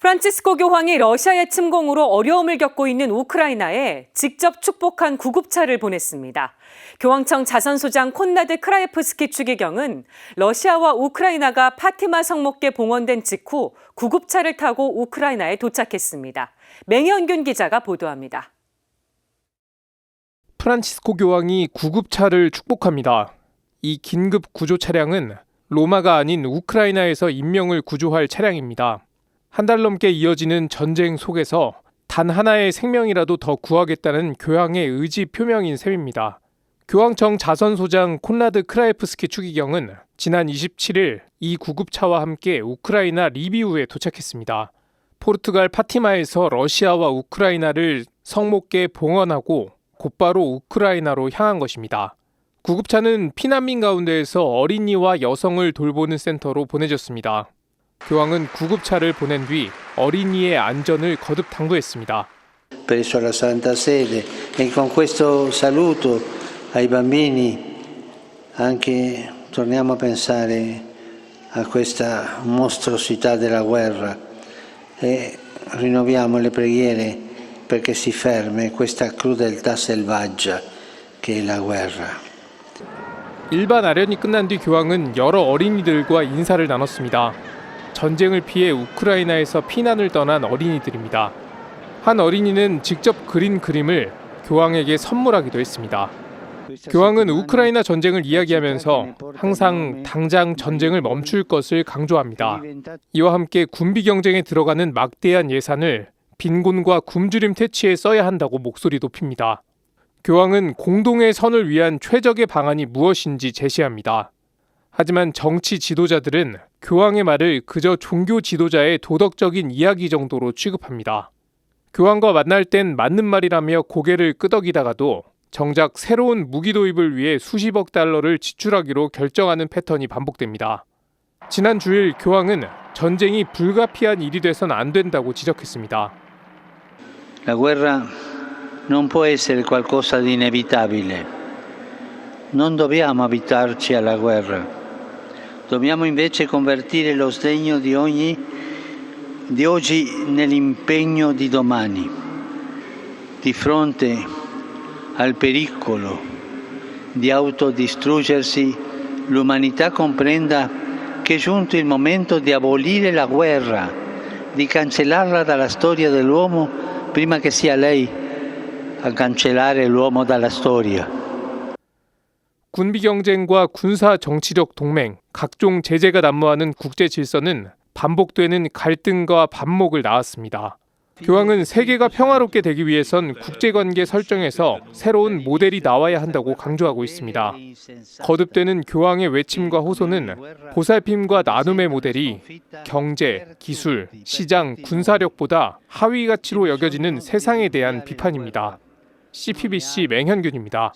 프란치스코 교황이 러시아의 침공으로 어려움을 겪고 있는 우크라이나에 직접 축복한 구급차를 보냈습니다. 교황청 자선소장 콘라드 크라예프스키 추기경은 러시아와 우크라이나가 파티마 성목계 봉헌된 직후 구급차를 타고 우크라이나에 도착했습니다. 맹현균 기자가 보도합니다. 프란치스코 교황이 구급차를 축복합니다. 이 긴급 구조 차량은 로마가 아닌 우크라이나에서 인명을 구조할 차량입니다. 한 달 넘게 이어지는 전쟁 속에서 단 하나의 생명이라도 더 구하겠다는 교황의 의지 표명인 셈입니다. 교황청 자선소장 콘라드 크라예프스키 추기경은 지난 27일 이 구급차와 함께 우크라이나 리비우에 도착했습니다. 포르투갈 파티마에서 러시아와 우크라이나를 성목계 봉헌하고 곧바로 우크라이나로 향한 것입니다. 구급차는 피난민 가운데에서 어린이와 여성을 돌보는 센터로 보내졌습니다. 교황은 구급차를 보낸 뒤 어린이의 안전을 거듭 당부했습니다. presso la Santa Sede e con questo saluto ai bambini anche torniamo a pensare a questa mostruosità della guerra e rinnoviamo le preghiere perché si fermi questa crudeltà selvaggia che è la guerra. 일반 아련이 끝난 뒤 교황은 여러 어린이들과 인사를 나눴습니다. 전쟁을 피해 우크라이나에서 피난을 떠난 어린이들입니다. 한 어린이는 직접 그린 그림을 교황에게 선물하기도 했습니다. 교황은 우크라이나 전쟁을 이야기하면서 항상 당장 전쟁을 멈출 것을 강조합니다. 이와 함께 군비 경쟁에 들어가는 막대한 예산을 빈곤과 굶주림 퇴치에 써야 한다고 목소리 높입니다. 교황은 공동의 선을 위한 최적의 방안이 무엇인지 제시합니다. 하지만 정치 지도자들은 교황의 말을 그저 종교 지도자의 도덕적인 이야기 정도로 취급합니다. 교황과 만날 땐 맞는 말이라며 고개를 끄덕이다가도 정작 새로운 무기 도입을 위해 수십억 달러를 지출하기로 결정하는 패턴이 반복됩니다. 지난 주일 교황은 전쟁이 불가피한 일이 돼선 안 된다고 지적했습니다. La guerra non può essere qualcosa di inevitabile. Non dobbiamo abitarci alla guerra. Dobbiamo invece convertire lo sdegno di, ogni, di oggi nell'impegno di domani. Di fronte al pericolo di autodistruggersi, l'umanità comprenda che è giunto il momento di abolire la guerra, di cancellarla dalla storia dell'uomo prima che sia lei a cancellare l'uomo dalla storia. 군비 경쟁과 군사 정치적 동맹, 각종 제재가 난무하는 국제 질서는 반복되는 갈등과 반목을 낳았습니다. 교황은 세계가 평화롭게 되기 위해선 국제 관계 설정에서 새로운 모델이 나와야 한다고 강조하고 있습니다. 거듭되는 교황의 외침과 호소는 보살핌과 나눔의 모델이 경제, 기술, 시장, 군사력보다 하위 가치로 여겨지는 세상에 대한 비판입니다. CPBC 맹현균입니다.